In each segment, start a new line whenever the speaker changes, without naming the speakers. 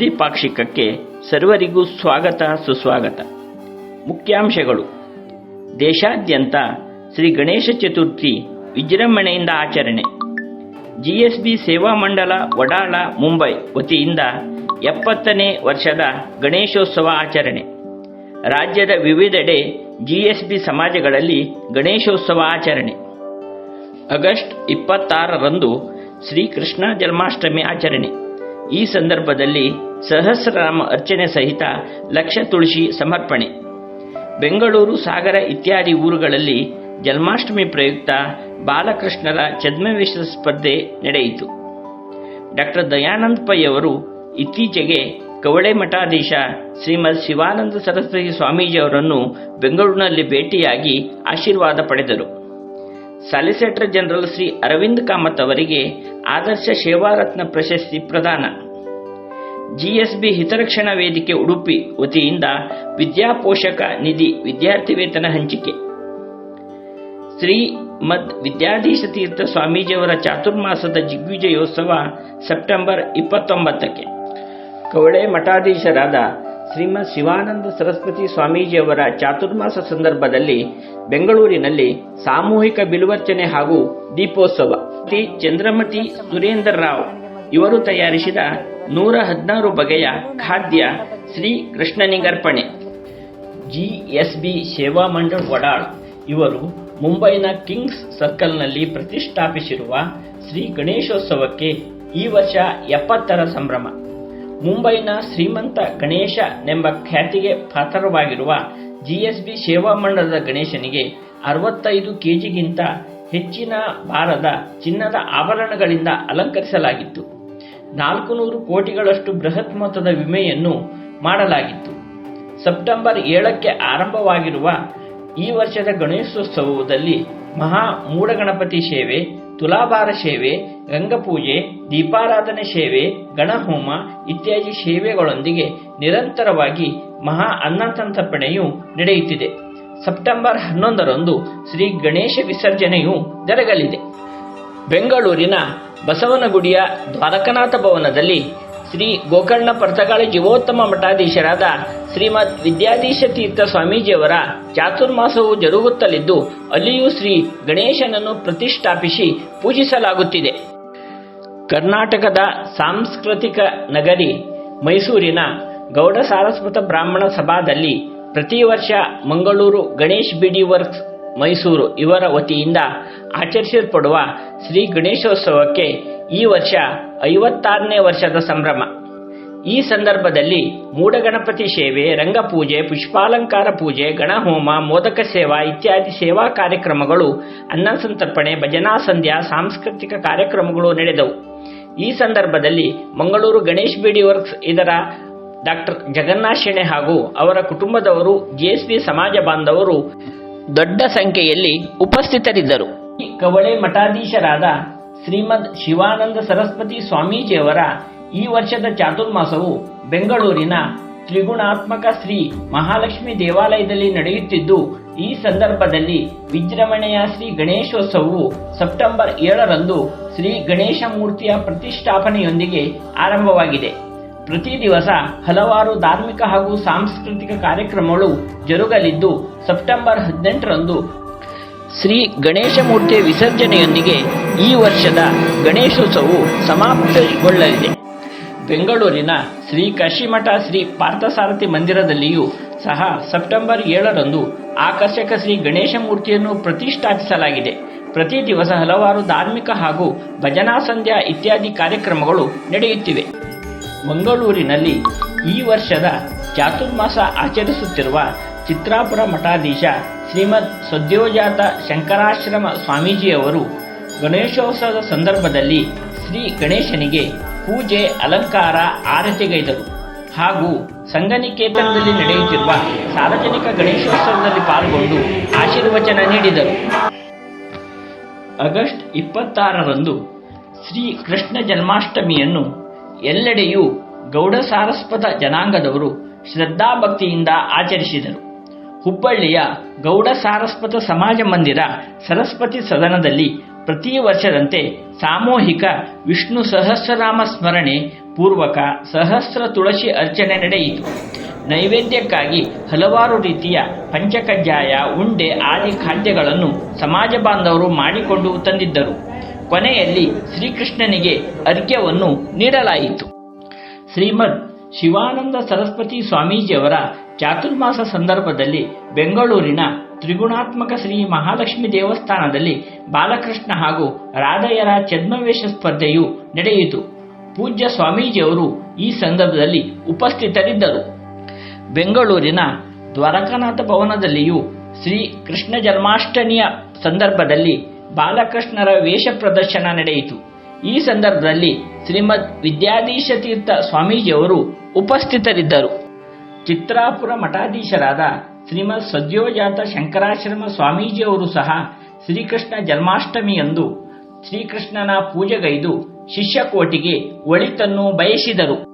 ಸುದ್ದಿ ಪಾಕ್ಷಿಕಕ್ಕೆ ಸರ್ವರಿಗೂ ಸ್ವಾಗತ, ಸುಸ್ವಾಗತ. ಮುಖ್ಯಾಂಶಗಳು. ದೇಶಾದ್ಯಂತ ಶ್ರೀ ಗಣೇಶ ಚತುರ್ಥಿ ವಿಜೃಂಭಣೆಯಿಂದ ಆಚರಣೆ. ಜಿಎಸ್ಬಿ ಸೇವಾ ಮಂಡಲ, ವಡಾಳ, ಮುಂಬೈ ವತಿಯಿಂದ ಎಪ್ಪತ್ತನೇ ವರ್ಷದ ಗಣೇಶೋತ್ಸವ ಆಚರಣೆ. ರಾಜ್ಯದ ವಿವಿಧೆಡೆ ಜಿಎಸ್ಬಿ ಸಮಾಜಗಳಲ್ಲಿ ಗಣೇಶೋತ್ಸವ ಆಚರಣೆ. ಆಗಸ್ಟ್ ಇಪ್ಪತ್ತಾರರಂದು ಶ್ರೀಕೃಷ್ಣ ಜನ್ಮಾಷ್ಟಮಿ ಆಚರಣೆ. ಈ ಸಂದರ್ಭದಲ್ಲಿ ಸಹಸ್ರನಾಮ ಅರ್ಚನೆ ಸಹಿತ ಲಕ್ಷ ತುಳಸಿ ಸಮರ್ಪಣೆ. ಬೆಂಗಳೂರು ಸಾಗರ ಇತ್ಯಾದಿ ಊರುಗಳಲ್ಲಿ ಜನ್ಮಾಷ್ಟಮಿ ಪ್ರಯುಕ್ತ ಬಾಲಕೃಷ್ಣರ ಛದ್ಮವೇಶ ಸ್ಪರ್ಧೆ ನಡೆಯಿತು. ಡಾಕ್ಟರ್ ದಯಾನಂದ ಪೈ ಅವರು ಇತ್ತೀಚೆಗೆ ಕವಳೆ ಮಠಾಧೀಶ ಶ್ರೀಮದ್ ಶಿವಾನಂದ ಸರಸ್ವತಿ ಸ್ವಾಮೀಜಿಯವರನ್ನು ಬೆಂಗಳೂರಿನಲ್ಲಿ ಭೇಟಿಯಾಗಿ ಆಶೀರ್ವಾದ ಪಡೆದರು. ಸಾಲಿಸಿಟರ್ ಜನರಲ್ ಶ್ರೀ ಅರವಿಂದ್ ಕಾಮತ್ ಅವರಿಗೆ ಆದರ್ಶ ಸೇವಾರತ್ನ ಪ್ರಶಸ್ತಿ ಪ್ರದಾನ. ಜಿಎಸ್ಬಿ ಹಿತರಕ್ಷಣಾ ವೇದಿಕೆ ಉಡುಪಿ ವತಿಯಿಂದ ವಿದ್ಯಾಪೋಷಕ ನಿಧಿ ವಿದ್ಯಾರ್ಥಿ ವೇತನ ಹಂಚಿಕೆ. ಶ್ರೀ ಮದ್ ವಿದ್ಯಾಧೀಶ ತೀರ್ಥ ಸ್ವಾಮೀಜಿಯವರ ಚಾತುರ್ಮಾಸದ ಜಿಗ್ವಿಜಯೋತ್ಸವ ಸೆಪ್ಟೆಂಬರ್ ಇಪ್ಪತ್ತೊಂಬತ್ತಕ್ಕೆ. ಕವಳೆ ಮಠಾಧೀಶರಾದ ಶ್ರೀಮದ್ ಶಿವಾನಂದ ಸರಸ್ವತಿ ಸ್ವಾಮೀಜಿಯವರ ಚಾತುರ್ಮಾಸ ಸಂದರ್ಭದಲ್ಲಿ ಬೆಂಗಳೂರಿನಲ್ಲಿ ಸಾಮೂಹಿಕ ಬಿಲ್ವರ್ಚನೆ ಹಾಗೂ ದೀಪೋತ್ಸವ. ಶ್ರೀ ಚಂದ್ರಮತಿ ಸುರೇಂದ್ರ ರಾವ್ ಇವರು ತಯಾರಿಸಿದ ನೂರ ಹದಿನಾರು ಬಗೆಯ ಖಾದ್ಯ ಶ್ರೀ ಕೃಷ್ಣನಿಗರ್ಪಣೆ. ಜಿಎಸ್ಬಿ ಸೇವಾ ಮಂಡಳ್ ವಡಾಳ್ ಇವರು ಮುಂಬೈನ ಕಿಂಗ್ಸ್ ಸರ್ಕಲ್ನಲ್ಲಿ ಪ್ರತಿಷ್ಠಾಪಿಸಿರುವ ಶ್ರೀ ಗಣೇಶೋತ್ಸವಕ್ಕೆ ಈ ವರ್ಷ ಎಪ್ಪತ್ತರ ಸಂಭ್ರಮ. ಮುಂಬೈನ ಶ್ರೀಮಂತ ಗಣೇಶ ಗಣೇಶನೆಂಬ ಖ್ಯಾತಿಗೆ ಪಾತ್ರವಾಗಿರುವ ಜಿಎಸ್ಬಿ ಸೇವಾ ಮಂಡಲದ ಗಣೇಶನಿಗೆ ಅರವತ್ತೈದು ಕೆಜಿಗಿಂತ ಹೆಚ್ಚಿನ ಭಾರದ ಚಿನ್ನದ ಆಭರಣಗಳಿಂದ ಅಲಂಕರಿಸಲಾಗಿತ್ತು. ನಾಲ್ಕು ನೂರು ಕೋಟಿಗಳಷ್ಟು ಬೃಹತ್ ಮೊತ್ತದ ವಿಮೆಯನ್ನು ಮಾಡಲಾಗಿತ್ತು. ಸೆಪ್ಟೆಂಬರ್ ಏಳಕ್ಕೆ ಆರಂಭವಾಗಿರುವ ಈ ವರ್ಷದ ಗಣೇಶೋತ್ಸವದಲ್ಲಿ ಮಹಾ ಮೂಢಗಣಪತಿ ಸೇವೆ, ತುಲಾಭಾರ ಸೇವೆ, ಗಂಗಪೂಜೆ, ದೀಪಾರಾಧನೆ ಸೇವೆ, ಗಣಹೋಮ ಇತ್ಯಾದಿ ಸೇವೆಗಳೊಂದಿಗೆ ನಿರಂತರವಾಗಿ ಮಹಾ ಅನ್ನಸಂತರ್ಪಣೆಯು ನಡೆಯುತ್ತಿದೆ. ಸೆಪ್ಟೆಂಬರ್ ಹನ್ನೊಂದರಂದು ಶ್ರೀ ಗಣೇಶ ವಿಸರ್ಜನೆಯು ಜರಗಲಿದೆ. ಬೆಂಗಳೂರಿನ ಬಸವನಗುಡಿಯ ದ್ವಾರಕನಾಥ ಭವನದಲ್ಲಿ ಶ್ರೀ ಗೋಕರ್ಣ ಪರ್ತಗಾಳಿ ಜೀವೋತ್ತಮ ಮಠಾಧೀಶರಾದ ಶ್ರೀಮದ್ ವಿದ್ಯಾಧೀಶ ತೀರ್ಥ ಸ್ವಾಮೀಜಿಯವರ ಚಾತುರ್ಮಾಸವು ಜರುಗುತ್ತಲಿದ್ದು, ಅಲ್ಲಿಯೂ ಶ್ರೀ ಗಣೇಶನನ್ನು ಪ್ರತಿಷ್ಠಾಪಿಸಿ ಪೂಜಿಸಲಾಗುತ್ತಿದೆ. ಕರ್ನಾಟಕದ ಸಾಂಸ್ಕೃತಿಕ ನಗರಿ ಮೈಸೂರಿನ ಗೌಡ ಸಾರಸ್ವತ ಬ್ರಾಹ್ಮಣ ಸಭಾದಲ್ಲಿ ಪ್ರತಿ ವರ್ಷ ಮಂಗಳೂರು ಗಣೇಶ್ ಬಿಡಿ ವರ್ಕ್ಸ್ ಮೈಸೂರು ಇವರ ವತಿಯಿಂದ ಆಚರಿಸಲ್ಪಡುವ ಶ್ರೀ ಗಣೇಶೋತ್ಸವಕ್ಕೆ ಈ ವರ್ಷ ಐವತ್ತಾರನೇ ವರ್ಷದ ಸಂಭ್ರಮ. ಈ ಸಂದರ್ಭದಲ್ಲಿ ಮೂಡಗಣಪತಿ ಸೇವೆ, ರಂಗಪೂಜೆ, ಪುಷ್ಪಾಲಂಕಾರ ಪೂಜೆ, ಗಣಹೋಮ, ಮೋದಕ ಸೇವಾ ಇತ್ಯಾದಿ ಸೇವಾ ಕಾರ್ಯಕ್ರಮಗಳು ಅನ್ನಸಂತರ್ಪಣೆ ಭಜನಾ ಸಂಧ್ಯಾ, ಸಾಂಸ್ಕೃತಿಕ ಕಾರ್ಯಕ್ರಮಗಳು ನಡೆದವು. ಈ ಸಂದರ್ಭದಲ್ಲಿ ಮಂಗಳೂರು ಗಣೇಶ್ ಬಿಡಿ ವರ್ಕ್ಸ್ ಇದರ ಡಾಕ್ಟರ್ ಜಗನ್ನಾಥ್ ಶೆಣೆ ಹಾಗೂ ಅವರ ಕುಟುಂಬದವರು ಜೆಎಸ್ವಿ ಸಮಾಜ ಬಾಂಧವರು ದೊಡ್ಡ ಸಂಖ್ಯೆಯಲ್ಲಿ ಉಪಸ್ಥಿತರಿದ್ದರು. ಕವಳೆ ಮಠಾಧೀಶರಾದ ಶ್ರೀಮದ್ ಶಿವಾನಂದ ಸರಸ್ವತಿ ಸ್ವಾಮೀಜಿಯವರ ಈ ವರ್ಷದ ಚಾತುರ್ಮಾಸವು ಬೆಂಗಳೂರಿನ ತ್ರಿಗುಣಾತ್ಮಕ ಶ್ರೀ ಮಹಾಲಕ್ಷ್ಮಿ ದೇವಾಲಯದಲ್ಲಿ ನಡೆಯುತ್ತಿದ್ದು, ಈ ಸಂದರ್ಭದಲ್ಲಿ ವಿಜೃಂಭಣೆಯ ಶ್ರೀ ಗಣೇಶೋತ್ಸವವು ಸೆಪ್ಟೆಂಬರ್ ಏಳರಂದು ಶ್ರೀ ಗಣೇಶ ಮೂರ್ತಿಯ ಪ್ರತಿಷ್ಠಾಪನೆಯೊಂದಿಗೆ ಆರಂಭವಾಗಿದೆ. ಪ್ರತಿ ದಿವಸ ಹಲವಾರು ಧಾರ್ಮಿಕ ಹಾಗೂ ಸಾಂಸ್ಕೃತಿಕ ಕಾರ್ಯಕ್ರಮಗಳು ಜರುಗಲಿದ್ದು ಸೆಪ್ಟೆಂಬರ್ ಹದಿನೆಂಟರಂದು ಶ್ರೀ ಗಣೇಶ ಮೂರ್ತಿಯ ವಿಸರ್ಜನೆಯೊಂದಿಗೆ ಈ ವರ್ಷದ ಗಣೇಶೋತ್ಸವವು ಸಮಾಪ್ತಿಗೊಳ್ಳಲಿದೆ. ಬೆಂಗಳೂರಿನ ಶ್ರೀ ಕಾಶಿಮಠ ಶ್ರೀ ಪಾರ್ಥಸಾರಥಿ ಮಂದಿರದಲ್ಲಿಯೂ ಸಹ ಸೆಪ್ಟೆಂಬರ್ ಏಳರಂದು ಆಕರ್ಷಕ ಶ್ರೀ ಗಣೇಶ ಮೂರ್ತಿಯನ್ನು ಪ್ರತಿಷ್ಠಾಪಿಸಲಾಗಿದೆ. ಪ್ರತಿ ದಿವಸ ಹಲವಾರು ಧಾರ್ಮಿಕ ಹಾಗೂ ಭಜನಾ ಸಂಧ್ಯಾ ಇತ್ಯಾದಿ ಕಾರ್ಯಕ್ರಮಗಳು ನಡೆಯುತ್ತಿವೆ. ಮಂಗಳೂರಿನಲ್ಲಿ ಈ ವರ್ಷದ ಚಾತುರ್ಮಾಸ ಆಚರಿಸುತ್ತಿರುವ ಚಿತ್ರಾಪುರ ಮಠಾಧೀಶ ಶ್ರೀಮದ್ ಸದ್ಯೋಜಾತ ಶಂಕರಾಶ್ರಮ ಸ್ವಾಮೀಜಿಯವರು ಗಣೇಶೋತ್ಸವದ ಸಂದರ್ಭದಲ್ಲಿ ಶ್ರೀ ಗಣೇಶನಿಗೆ ಪೂಜೆ, ಅಲಂಕಾರ, ಆರತಿಗೈದರು. ಹಾಗೂ ಸಂಘನಿಕೇತನದಲ್ಲಿ ನಡೆಯುತ್ತಿರುವ ಸಾರ್ವಜನಿಕ ಗಣೇಶೋತ್ಸವದಲ್ಲಿ ಪಾಲ್ಗೊಂಡು ಆಶೀರ್ವಚನ ನೀಡಿದರು. ಆಗಸ್ಟ್ ಇಪ್ಪತ್ತಾರರಂದು ಶ್ರೀ ಕೃಷ್ಣ ಜನ್ಮಾಷ್ಟಮಿಯನ್ನು ಎಲ್ಲೆಡೆಯೂ ಗೌಡ ಸಾರಸ್ವತ ಜನಾಂಗದವರು ಶ್ರದ್ಧಾಭಕ್ತಿಯಿಂದ ಆಚರಿಸಿದರು. ಹುಬ್ಬಳ್ಳಿಯ ಗೌಡ ಸಾರಸ್ವತ ಸಮಾಜ ಮಂದಿರ ಸರಸ್ವತಿ ಸದನದಲ್ಲಿ ಪ್ರತಿ ವರ್ಷದಂತೆ ಸಾಮೂಹಿಕ ವಿಷ್ಣು ಸಹಸ್ರನಾಮ ಸ್ಮರಣೆ ಪೂರ್ವಕ ಸಹಸ್ರ ತುಳಸಿ ಅರ್ಚನೆ ನಡೆಯಿತು. ನೈವೇದ್ಯಕ್ಕಾಗಿ ಹಲವಾರು ರೀತಿಯ ಪಂಚಕಜ್ಜಾಯ, ಉಂಡೆ ಆದಿ ಖಾದ್ಯಗಳನ್ನು ಸಮಾಜ ಬಾಂಧವರು ಮಾಡಿಕೊಂಡು ತಂದಿದ್ದರು. ಕೊನೆಯಲ್ಲಿ ಶ್ರೀಕೃಷ್ಣನಿಗೆ ಅರ್ಘ್ಯವನ್ನು ನೀಡಲಾಯಿತು. ಶ್ರೀಮದ್ ಶಿವಾನಂದ ಸರಸ್ವತಿ ಸ್ವಾಮೀಜಿಯವರ ಚಾತುರ್ಮಾಸ ಸಂದರ್ಭದಲ್ಲಿ ಬೆಂಗಳೂರಿನ ತ್ರಿಗುಣಾತ್ಮಕ ಶ್ರೀ ಮಹಾಲಕ್ಷ್ಮಿ ದೇವಸ್ಥಾನದಲ್ಲಿ ಬಾಲಕೃಷ್ಣ ಹಾಗೂ ರಾಧೆಯರ ಛದ್ಮವೇಷ ಸ್ಪರ್ಧೆಯು ನಡೆಯಿತು. ಪೂಜ್ಯ ಸ್ವಾಮೀಜಿಯವರು ಈ ಸಂದರ್ಭದಲ್ಲಿ ಉಪಸ್ಥಿತರಿದ್ದರು. ಬೆಂಗಳೂರಿನ ದ್ವಾರಕಾನಾಥ ಭವನದಲ್ಲಿಯೂ ಶ್ರೀ ಕೃಷ್ಣ ಜನ್ಮಾಷ್ಟಮಿಯ ಸಂದರ್ಭದಲ್ಲಿ ಬಾಲಕೃಷ್ಣರ ವೇಷ ಪ್ರದರ್ಶನ ನಡೆಯಿತು. ಈ ಸಂದರ್ಭದಲ್ಲಿ ಶ್ರೀಮದ್ ವಿದ್ಯಾಧೀಶ ತೀರ್ಥ ಸ್ವಾಮೀಜಿಯವರು ಉಪಸ್ಥಿತರಿದ್ದರು. ಚಿತ್ರಾಪುರ ಮಠಾಧೀಶರಾದ ಶ್ರೀಮದ್ ಸದ್ಯೋಜಾತ ಶಂಕರಾಶ್ರಮ ಸ್ವಾಮೀಜಿಯವರು ಸಹ ಶ್ರೀಕೃಷ್ಣ ಜನ್ಮಾಷ್ಟಮಿಯಂದು ಶ್ರೀಕೃಷ್ಣನ ಪೂಜೆಗೈದು ಶಿಷ್ಯಕೋಟಿಗೆ ಒಳಿತನ್ನು ಬಯಸಿದರು.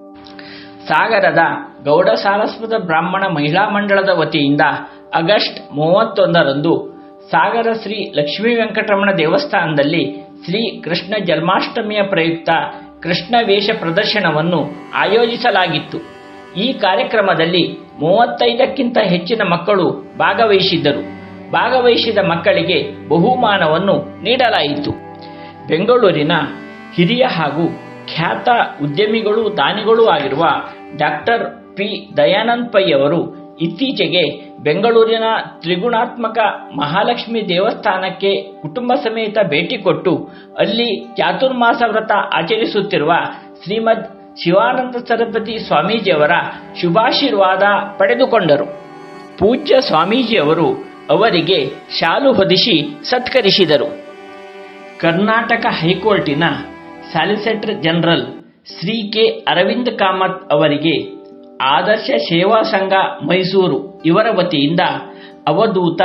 ಸಾಗರದ ಗೌಡ ಸಾರಸ್ವತ ಬ್ರಾಹ್ಮಣ ಮಹಿಳಾ ಮಂಡಳದ ವತಿಯಿಂದ ಆಗಸ್ಟ್ ಮೂವತ್ತೊಂದರಂದು ಸಾಗರ ಶ್ರೀ ಲಕ್ಷ್ಮೀ ವೆಂಕಟರಮಣ ದೇವಸ್ಥಾನದಲ್ಲಿ ಶ್ರೀ ಕೃಷ್ಣ ಜನ್ಮಾಷ್ಟಮಿಯ ಪ್ರಯುಕ್ತ ಕೃಷ್ಣ ವೇಷ ಪ್ರದರ್ಶನವನ್ನು ಆಯೋಜಿಸಲಾಗಿತ್ತು. ಈ ಕಾರ್ಯಕ್ರಮದಲ್ಲಿ ಮೂವತ್ತೈದಕ್ಕಿಂತ ಹೆಚ್ಚಿನ ಮಕ್ಕಳು ಭಾಗವಹಿಸಿದ್ದರು. ಭಾಗವಹಿಸಿದ ಮಕ್ಕಳಿಗೆ ಬಹುಮಾನವನ್ನು ನೀಡಲಾಯಿತು. ಬೆಂಗಳೂರಿನ ಹಿರಿಯ ಹಾಗೂ ಖ್ಯಾತ ಉದ್ಯಮಿಗಳು, ದಾನಿಗಳೂ ಆಗಿರುವ ಡಾಕ್ಟರ್ ಪಿ. ದಯಾನಂದ್ ಪೈ ಅವರು ಇತ್ತೀಚೆಗೆ ಬೆಂಗಳೂರಿನ ತ್ರಿಗುಣಾತ್ಮಕ ಮಹಾಲಕ್ಷ್ಮಿ ದೇವಸ್ಥಾನಕ್ಕೆ ಕುಟುಂಬ ಸಮೇತ ಭೇಟಿ ಕೊಟ್ಟು ಅಲ್ಲಿ ಚಾತುರ್ಮಾಸ ವ್ರತ ಆಚರಿಸುತ್ತಿರುವ ಶ್ರೀಮದ್ ಶಿವಾನಂದ ಸರಸ್ವತಿ ಸ್ವಾಮೀಜಿಯವರ ಶುಭಾಶೀರ್ವಾದ ಪಡೆದುಕೊಂಡರು. ಪೂಜ್ಯ ಸ್ವಾಮೀಜಿಯವರು ಅವರಿಗೆ ಶಾಲು ಹೊದಿಸಿ ಸತ್ಕರಿಸಿದರು. Karnataka ಹೈಕೋರ್ಟಿನ solicitor general Shri K Aravind Kamath ಅವರಿಗೆ ಆದರ್ಶ ಸೇವಾ ಸಂಘ ಮೈಸೂರು ಇವರ ವತಿಯಿಂದ ಅವಧೂತ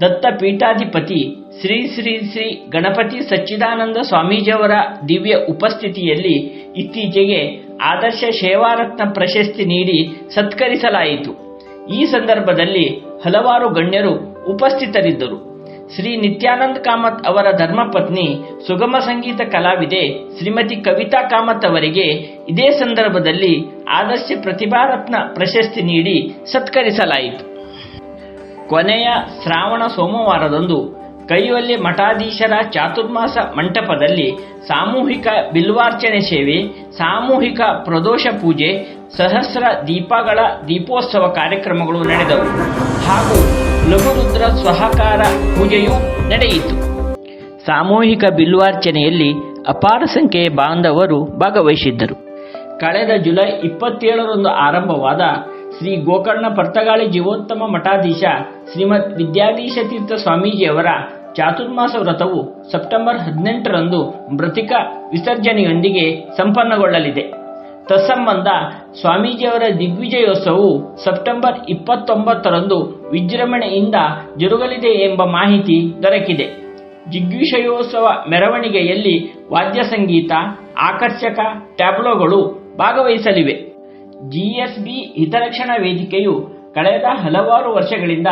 ದತ್ತ ಪೀಠಾಧಿಪತಿ ಶ್ರೀ ಶ್ರೀ ಶ್ರೀ ಗಣಪತಿ ಸಚ್ಚಿದಾನಂದ ಸ್ವಾಮೀಜಿಯವರ ದಿವ್ಯ ಉಪಸ್ಥಿತಿಯಲ್ಲಿ ಇತ್ತೀಚೆಗೆ ಆದರ್ಶ ಸೇವಾರತ್ನ ಪ್ರಶಸ್ತಿ ನೀಡಿ ಸತ್ಕರಿಸಲಾಯಿತು. ಈ ಸಂದರ್ಭದಲ್ಲಿ ಹಲವಾರು ಗಣ್ಯರು ಉಪಸ್ಥಿತರಿದ್ದರು. ಶ್ರೀ ನಿತ್ಯಾನಂದ್ ಕಾಮತ್ ಅವರ ಧರ್ಮಪತ್ನಿ ಸುಗಮ ಸಂಗೀತ ಕಲಾವಿದೆ ಶ್ರೀಮತಿ ಕವಿತಾ ಕಾಮತ್ ಅವರಿಗೆ ಇದೇ ಸಂದರ್ಭದಲ್ಲಿ ಆದರ್ಶ ಪ್ರತಿಭಾರತ್ನ ಪ್ರಶಸ್ತಿ ನೀಡಿ ಸತ್ಕರಿಸಲಾಯಿತು. ಕೊನೆಯ ಶ್ರಾವಣ ಸೋಮವಾರದಂದು ಕೈವಲ್ಲಿ ಮಠಾಧೀಶರ ಚಾತುರ್ಮಾಸ ಮಂಟಪದಲ್ಲಿ ಸಾಮೂಹಿಕ ಬಿಲ್ವಾರ್ಚನೆ ಸೇವೆ, ಸಾಮೂಹಿಕ ಪ್ರದೋಷ ಪೂಜೆ, ಸಹಸ್ರ ದೀಪಗಳ ದೀಪೋತ್ಸವ ಕಾರ್ಯಕ್ರಮಗಳು ನಡೆದವು. ಹಾಗೂ ಲಘುರುದ್ರ ಸ್ವಹಕಾರ ಪೂಜೆಯು ನಡೆಯಿತು. ಸಾಮೂಹಿಕ ಬಿಲ್ವಾರ್ಚನೆಯಲ್ಲಿ ಅಪಾರ ಸಂಖ್ಯೆಯ ಬಾಂಧವರು ಭಾಗವಹಿಸಿದ್ದರು. ಕಳೆದ ಜುಲೈ ಇಪ್ಪತ್ತೇಳರಂದು ಆರಂಭವಾದ ಶ್ರೀ ಗೋಕರ್ಣ ಪರ್ತಗಾಳಿ ಜೀವೋತ್ತಮ ಮಠಾಧೀಶ ಶ್ರೀಮದ್ ವಿದ್ಯಾಧೀಶ ತೀರ್ಥ ಸ್ವಾಮೀಜಿಯವರ ಚಾತುರ್ಮಾಸ ವ್ರತವು ಸೆಪ್ಟೆಂಬರ್ ಹದಿನೆಂಟರಂದು ಮೃತಿಕ ವಿಸರ್ಜನೆಯೊಂದಿಗೆ ಸಂಪನ್ನಗೊಳ್ಳಲಿದೆ. ತತ್ಸಂಬಂಧ ಸ್ವಾಮೀಜಿಯವರ ದಿಗ್ವಿಜಯೋತ್ಸವವು ಸೆಪ್ಟೆಂಬರ್ ಇಪ್ಪತ್ತೊಂಬತ್ತರಂದು ವಿಜೃಂಭಣೆಯಿಂದ ಜರುಗಲಿದೆ ಎಂಬ ಮಾಹಿತಿ ದೊರಕಿದೆ. ಜಿಗ್ವಿಷಯೋತ್ಸವ ಮೆರವಣಿಗೆಯಲ್ಲಿ ವಾದ್ಯ ಸಂಗೀತ, ಆಕರ್ಷಕ ಟ್ಯಾಬ್ಲೋಗಳು ಭಾಗವಹಿಸಲಿವೆ. ಜಿಎಸ್ಬಿ ಹಿತರಕ್ಷಣಾ ವೇದಿಕೆಯು ಕಳೆದ ಹಲವಾರು ವರ್ಷಗಳಿಂದ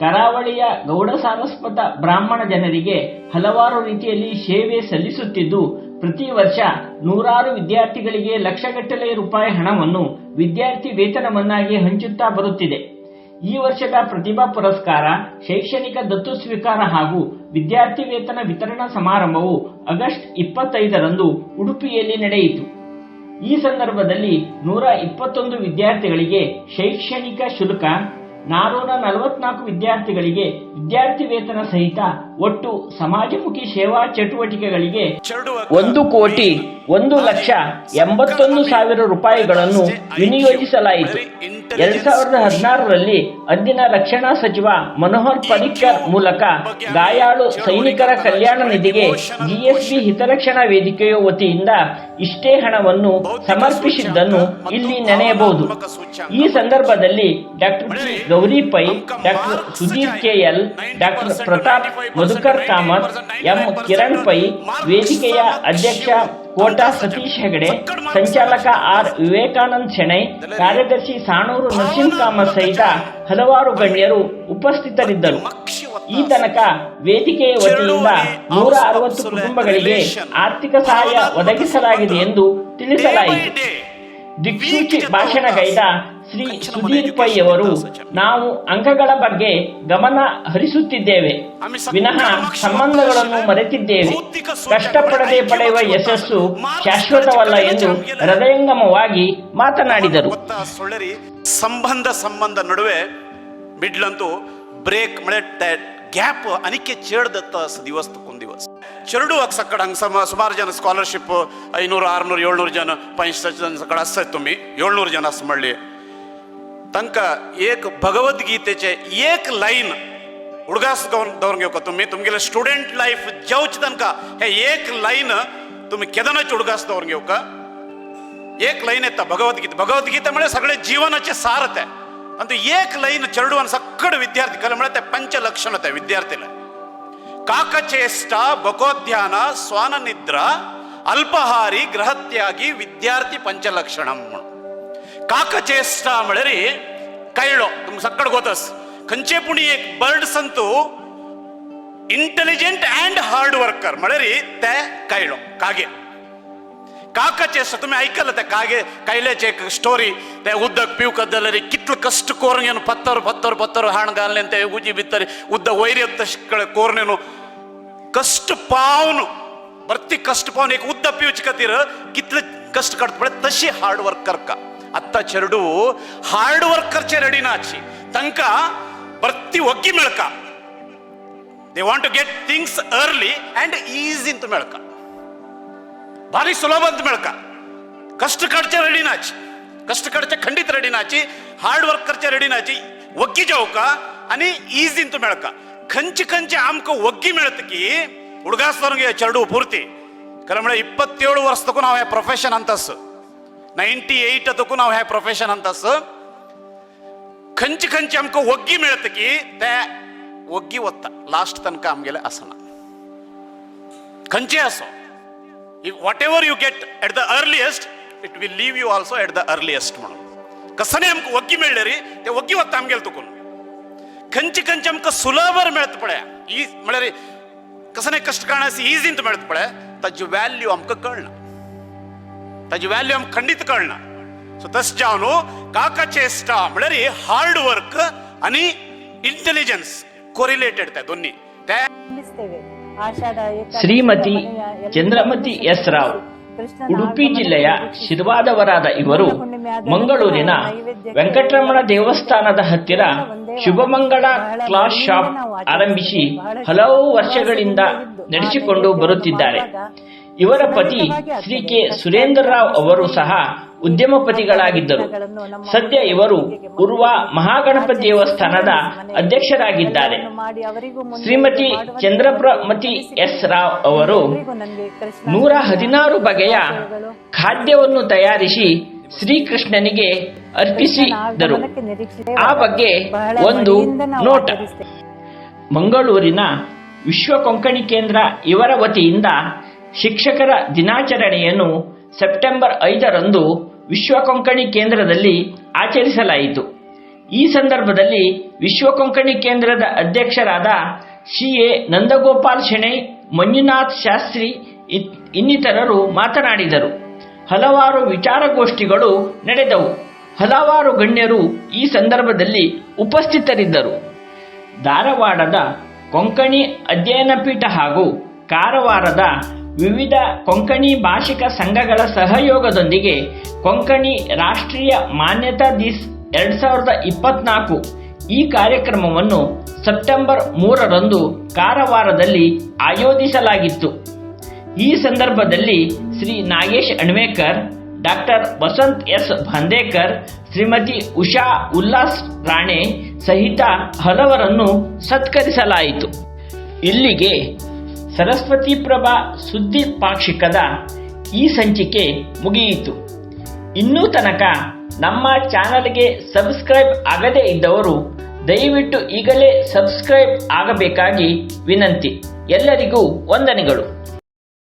ಕರಾವಳಿಯ ಗೌಡ ಸಾರಸ್ವತ ಬ್ರಾಹ್ಮಣ ಜನರಿಗೆ ಹಲವಾರು ರೀತಿಯಲ್ಲಿ ಸೇವೆ ಸಲ್ಲಿಸುತ್ತಿದ್ದು, ಪ್ರತಿ ವರ್ಷ ನೂರಾರು ವಿದ್ಯಾರ್ಥಿಗಳಿಗೆ ಲಕ್ಷಗಟ್ಟಲೆ ರೂಪಾಯಿ ಹಣವನ್ನು ವಿದ್ಯಾರ್ಥಿ ವೇತನವನ್ನಾಗಿ ಹಂಚುತ್ತಾ ಬರುತ್ತಿದೆ. ಈ ವರ್ಷದ ಪ್ರತಿಭಾ ಪುರಸ್ಕಾರ, ಶೈಕ್ಷಣಿಕ ದತ್ತು ಸ್ವೀಕಾರ ಹಾಗೂ ವಿದ್ಯಾರ್ಥಿ ವೇತನ ವಿತರಣಾ ಸಮಾರಂಭವು ಆಗಸ್ಟ್ ಇಪ್ಪತ್ತೈದರಂದು ಉಡುಪಿಯಲ್ಲಿ ನಡೆಯಿತು. ಈ ಸಂದರ್ಭದಲ್ಲಿ ನೂರ ಇಪ್ಪತ್ತೊಂದು ವಿದ್ಯಾರ್ಥಿಗಳಿಗೆ ಶೈಕ್ಷಣಿಕ ಶುಲ್ಕ, ನಾನೂರ ನಲವತ್ನಾಲ್ಕು ವಿದ್ಯಾರ್ಥಿಗಳಿಗೆ ವಿದ್ಯಾರ್ಥಿ ವೇತನ ಸಹಿತ ಒಟ್ಟು ಸಮಾಜಮುಖಿ ಸೇವಾ ಚಟುವಟಿಕೆಗಳಿಗೆ ಒಂದು ಕೋಟಿ ಒಂದು ಲಕ್ಷ ಎಂಬತ್ತೊಂದು ಸಾವಿರ ರೂಪಾಯಿಗಳನ್ನು ವಿನಿಯೋಗಿಸಲಾಯಿತು. ಎರಡ್ ಸಾವಿರದ ಹದಿನಾರರಲ್ಲಿ ಅಂದಿನ ರಕ್ಷಣಾ ಸಚಿವ ಮನೋಹರ್ ಪರಿಕ್ಕರ್ ಮೂಲಕ ಗಾಯಾಳು ಸೈನಿಕರ ಕಲ್ಯಾಣ ನಿಧಿಗೆ ಜಿಎಸ್ಬಿ ಹಿತರಕ್ಷಣಾ ವೇದಿಕೆಯ ವತಿಯಿಂದ ಇಷ್ಟೇ ಹಣವನ್ನು ಸಮರ್ಪಿಸಿದ್ದನ್ನು ಇಲ್ಲಿ ನೆನೆಯಬಹುದು. ಈ ಸಂದರ್ಭದಲ್ಲಿ doctor Gauri Pai doctor Sudhir KL doctor Pratap Madhukar Kamath, M. Kiran Pai ವೇದಿಕೆಯ ಅಧ್ಯಕ್ಷ ಕೋಟಾ ಸತೀಶ್ ಹೆಗಡೆ, ಸಂಚಾಲಕ ಆರ್. ವಿವೇಕಾನಂದ್ ಶೆಣೈ ಕಾರ್ಯದರ್ಶಿ ಸಾಣೂರು ನರಸಿಂಹ ಕಾಮತ್ ಸಹಿತ ಹಲವಾರು ಗಣ್ಯರು ಉಪಸ್ಥಿತರಿದ್ದರು. ಈ ತನಕ ವೇದಿಕೆಯ ವತಿಯಿಂದ ನೂರ ಅರವತ್ತು ಕುಟುಂಬಗಳಿಗೆ ಆರ್ಥಿಕ ಸಹಾಯ ಒದಗಿಸಲಾಗಿದೆ ಎಂದು ತಿಳಿಸಲಾಯಿತು. ದಿಕ್ಸೂಚಿ ಭಾಷಣಗೈದ ಶ್ರೀ ಸುಧೀರ್ ಪೈ ಅವರು ನಾವು ಅಂಕಗಳ ಬಗ್ಗೆ ಗಮನ ಹರಿಸುತ್ತಿದ್ದೇವೆ. ವಿನಃ ಸಂಬಂಧಗಳನ್ನು ಮರೆತಿದ್ದೇವೆ. ಕಷ್ಟಪಡದೆ ಪಡೆಯುವ ಯಶಸ್ಸು ಶಾಶ್ವತವಲ್ಲ ಎಂದು ಹೃದಯಂಗಮವಾಗಿ ಮಾತನಾಡಿದರು.
ಸಂಬಂಧ ಸಂಬಂಧ ನಡುವೆ ಬಿಡ್ಲಂತೂ ಬ್ರೇಕ್ ಮಳೆ ಗ್ಯಾಪ್ ಅನಿಕೆ ಚೇಡ್ದತ್ತ ದಿವಸ ದಿವಸ. ಚರಡು ಅಕ್ ಸಕ್ಕಡ ಹಂಗೆ ಸಮ ಸುಮಾರು ಜನ ಸ್ಕಾಲರ್ಶಿಪ್ ಐನೂರು ಆರ್ನೂರು ಏಳ್ನೂರು ಜನ ಪಂಚ ಜನ ಸಕ್ಕಡ ಅಸ್ಸ ತುಂಬಿ ಏಳ್ನೂರು ಜನ ಅಸ್ ಮಳ್ಳಿ ತನಕ ಏಕ್ ಭಗವದ್ಗೀತೆಚೆ ಏಕ್ ಲೈನ್ ಹುಡುಗಾಸ್ಗವನ್ ದವ್ರಂಗೆ ಹೋಗೋ तुमी तुमगेले स्टुडंट लायफ ಜೌಚ್ तांकां हे एक लायन तुमी केदारनाथ उडगासदवर घेऊ का एक लईन येता भगवद्गीता भगवद्गीतेमुळे सगळे जीवनाचे सार ते आणि तू एक लईन चेडवान सक्कड विद्यार्थी कल म्हणजे पंच लक्षण आहे विद्यार्थीला काकचेष्टा बकोध्यान स्वाननिद्रा अल्पहारी ग्रहत्यागी विद्यार्थी पंचलक्षणम म्हणून ಕಾಕಚೇಷ್ಟಾಮಳರಿ ಕೈಳೋ ತುಮ್ ಸಕ್ಕಡ ಗೋತಸ್. ಕಂಚೆಪುಣಿ ಏಕ್ ಬರ್ಡ್ಸ್ ಅಂತೂ ಇಂಟೆಲಿಜೆಂಟ್ ಅಂಡ್ ಹಾರ್ಡ್ ವರ್ಕರ್ ಮಳರಿ ತೆ ಕೈಳೋ ಕಾಗೆ. ಕಾಕಚೇಷ್ಟ ಐಕಲ್ಲ ತೆ ಕಾಗೆ ಕೈಲೆ ಚೇಕ್ ಸ್ಟೋರಿ ತೆ ಉದ್ದ ಪಿವ್ ಕದ್ದಲ್ಲರಿ, ಕಿತ್ಲು ಕಷ್ಟ ಕೋರ್ನೇನು ಪತ್ತರು ಪತ್ತರು ಪತ್ತರು ಹಾಣ್ಗಾಲ್ನೆ ಅಂತ ಉಜಿ ಬಿತ್ತರಿ. ಉದ್ದ ವೈರ್ಯತ್ತ ಕೋರ್ನೇನು ಕಷ್ಟ ಪಾವ್ನು. ಬರ್ತಿ ಕಷ್ಟ ಪಾವನ ಉದ್ದ ಪಿವ್ ಚಿಕ್ಕತ್ತೀರ ಕಿತ್ಲ ಕಷ್ಟ ಕಟ್ಬಳೆ ತಶಿ ಹಾರ್ಡ್ ವರ್ಕರ್ ಕಾ. ಅತ್ತ ಚರಡು ಹಾರ್ಡ್ ವರ್ಕರ್ ಚೆರಡಿನಾಚಿ ತಂಕ ಪ್ರತಿ ಒಗ್ಗಿ ಮೆಳಕ. They want to get things early and easy ಅಂತ ಮೆಳಕ. ಭಾರಿ ಸುಲಭ ಅಂತ ಮೆಳಕ. ಕಷ್ಟ ಕಡ್ಚ ರೆಡಿನಾಚಿ ಕಷ್ಟ ಕಡ್ಚ ಖಂಡಿತ ರೆಡಿನಾಚಿ ಹಾರ್ಡ್ ವರ್ಕ್ ರೆಡಿ ರೆಡಿನಾಚಿ ಒಗ್ಗಿ ಜೌಕ ಅನಿ ಈಸಿ ಅಂತ ಮೆಳಕ. ಕಂಚಿ ಕಂಚಿ ಆಮ್ಕ ಒಗ್ಗಿ ಮೆಳತಕಿ ಹುಡುಗಾಸ್ವರಂಗೆ ಚರಡು ಪೂರ್ತಿ. ಕರಮಳೆ ಇಪ್ಪತ್ತೇಳು ವರ್ಷದಕ್ಕೂ ನಾವು ಪ್ರೊಫೆಷನ್ ಅಂತಸ್ಸು. ನೈಂಟಿ ಏಯ್ಟ್ ಅದಕ್ಕೂ ನಾವು ಹ್ಯಾ ಪ್ರೊಫೆಷನ್ ಅಂತ ಸರ್. ಕಂಚಿ ಕಂಚಿ ಅಮ್ಕ ಒಗ್ಗಿ ಮೇಳತಕಿ ತೇ ಒಗ್ಗಿ ಒತ್ತ, ಲಾಸ್ಟ್ ತನಕ ಅಮ್ಗೆಲೆ ಅಸನ. ಕಂಚೆ ಅಸೋ. ಈ whatever you get at the earliest it will leave you also at the earliest ಮಾಡೋ ಕಸನೆ ಅಮ್ಕ ಒಗ್ಗಿ ಮೇಳ ರೀ ತೆ ಒಗ್ಗಿ ಒತ್ತ ಅಮ್ಗೆಲ್ ತಕೊಂಡು ಕಂಚಿ ಕಂಚಿ ಅಮ್ಕ ಸುಲಭರ್ ಮೇಳತ್ ಪಡೆ ಈ ಮಳೆ ರೀ, ಕಸನೆ ಕಷ್ಟ ಕಾಣಿಸಿ ಈಸಿ ಅಂತ ಮೇಳತ್ ಪಡೆ ತಜ್ ವ್ಯಾಲ್ಯೂ ಅಮ್ಕ ಕಳ್ಳ ತಜ್ ವ್ಯಾಲ್ಯೂ ಖಂಡಿತಗಳನ್ನ ಸೊ ತಸ್ ಜಾನು ಕಾಕಚೇಷ್ಟ ಮಳರಿ ಹಾರ್ಡ್ ವರ್ಕ್ ಅನಿ
ಇಂಟೆಲಿಜೆನ್ಸ್ ಕೊರಿಲೇಟೆಡ್ ದೊನ್ನಿ
ಶ್ರೀಮತಿ ಚಂದ್ರಮತಿ ಎಸ್ ರಾವ್ ಉಡುಪಿ ಜಿಲ್ಲೆಯ ಶಿರ್ವಾದವರಾದ ಇವರು ಮಂಗಳೂರಿನ ವೆಂಕಟರಮಣ ದೇವಸ್ಥಾನದ ಹತ್ತಿರ ಶುಭಮಂಗಳ ಕ್ಲಾಸ್ ಶಾಪ್ ಆರಂಭಿಸಿ ಹಲವು ವರ್ಷಗಳಿಂದ ನಡೆಸಿಕೊಂಡು ಬರುತ್ತಿದ್ದಾರೆ. ಇವರ ಪತಿ ಶ್ರೀ ಕೆ ಸುರೇಂದ್ರ ರಾವ್ ಅವರು ಸಹ ಉದ್ಯಮಪತಿಗಳಾಗಿದ್ದರು. ಸದ್ಯ ಇವರು ಉರ್ವ ಮಹಾಗಣಪತಿ ದೇವಸ್ಥಾನದ ಅಧ್ಯಕ್ಷರಾಗಿದ್ದಾರೆ. ಶ್ರೀಮತಿ ಚಂದ್ರಪ್ರಮತಿ ಎಸ್ ರಾವ್ ಅವರು ನೂರ ಹದಿನಾರು ಬಗೆಯ ಖಾದ್ಯವನ್ನು ತಯಾರಿಸಿ ಶ್ರೀಕೃಷ್ಣನಿಗೆ ಅರ್ಪಿಸಿದರು. ಆ ಬಗ್ಗೆ ಒಂದು ನೋಟ. ಮಂಗಳೂರಿನ ವಿಶ್ವ ಕೊಂಕಣಿ ಕೇಂದ್ರ ಇವರ ವತಿಯಿಂದ ಶಿಕ್ಷಕರ ದಿನಾಚರಣೆಯನ್ನು ಸೆಪ್ಟೆಂಬರ್ ಐದರಂದು ವಿಶ್ವ ಕೊಂಕಣಿ ಕೇಂದ್ರದಲ್ಲಿ ಆಚರಿಸಲಾಯಿತು. ಈ ಸಂದರ್ಭದಲ್ಲಿ ವಿಶ್ವ ಕೊಂಕಣಿ ಕೇಂದ್ರದ ಅಧ್ಯಕ್ಷರಾದ ಸಿ ಎ ನಂದಗೋಪಾಲ್ ಶೆಣೈ, ಮಂಜುನಾಥ್ ಶಾಸ್ತ್ರಿ ಇನ್ನಿತರರು ಮಾತನಾಡಿದರು. ಹಲವಾರು ವಿಚಾರಗೋಷ್ಠಿಗಳು ನಡೆದವು. ಹಲವಾರು ಗಣ್ಯರು ಈ ಸಂದರ್ಭದಲ್ಲಿ ಉಪಸ್ಥಿತರಿದ್ದರು. ಧಾರವಾಡದ ಕೊಂಕಣಿ ಅಧ್ಯಯನ ಪೀಠ ಹಾಗೂ ಕಾರವಾರದ ವಿವಿಧ ಕೊಂಕಣಿ ಭಾಷಿಕ ಸಂಘಗಳ ಸಹಯೋಗದೊಂದಿಗೆ ಕೊಂಕಣಿ ರಾಷ್ಟ್ರೀಯ ಮಾನ್ಯತಾ ದಿಸ್ ಎರಡು ಸಾವಿರದ ಇಪ್ಪತ್ನಾಲ್ಕು ಈ ಕಾರ್ಯಕ್ರಮವನ್ನು ಸೆಪ್ಟೆಂಬರ್ ಮೂರರಂದು ಕಾರವಾರದಲ್ಲಿ ಆಯೋಜಿಸಲಾಗಿತ್ತು. ಈ ಸಂದರ್ಭದಲ್ಲಿ ಶ್ರೀ ನಾಗೇಶ್ ಅಣ್ವೇಕರ್, ಡಾಕ್ಟರ್ ವಸಂತ್ ಎಸ್ ಭಾಂದೇಕರ್, ಶ್ರೀಮತಿ ಉಷಾ ಉಲ್ಲಾಸ್ ರಾಣೆ ಸಹಿತ ಹಲವರನ್ನು ಸತ್ಕರಿಸಲಾಯಿತು. ಇಲ್ಲಿಗೆ ಸರಸ್ವತಿ ಪ್ರಭಾ ಸುದ್ದಿ ಪಾಕ್ಷಿಕದ ಈ ಸಂಚಿಕೆ ಮುಗಿಯಿತು. ಇನ್ನೂ ತನಕ ನಮ್ಮ ಚಾನಲ್ಗೆ ಸಬ್ಸ್ಕ್ರೈಬ್ ಆಗದೇ ಇದ್ದವರು ದಯವಿಟ್ಟು ಈಗಲೇ ಸಬ್ಸ್ಕ್ರೈಬ್ ಆಗಬೇಕಾಗಿ ವಿನಂತಿ. ಎಲ್ಲರಿಗೂ ವಂದನೆಗಳು.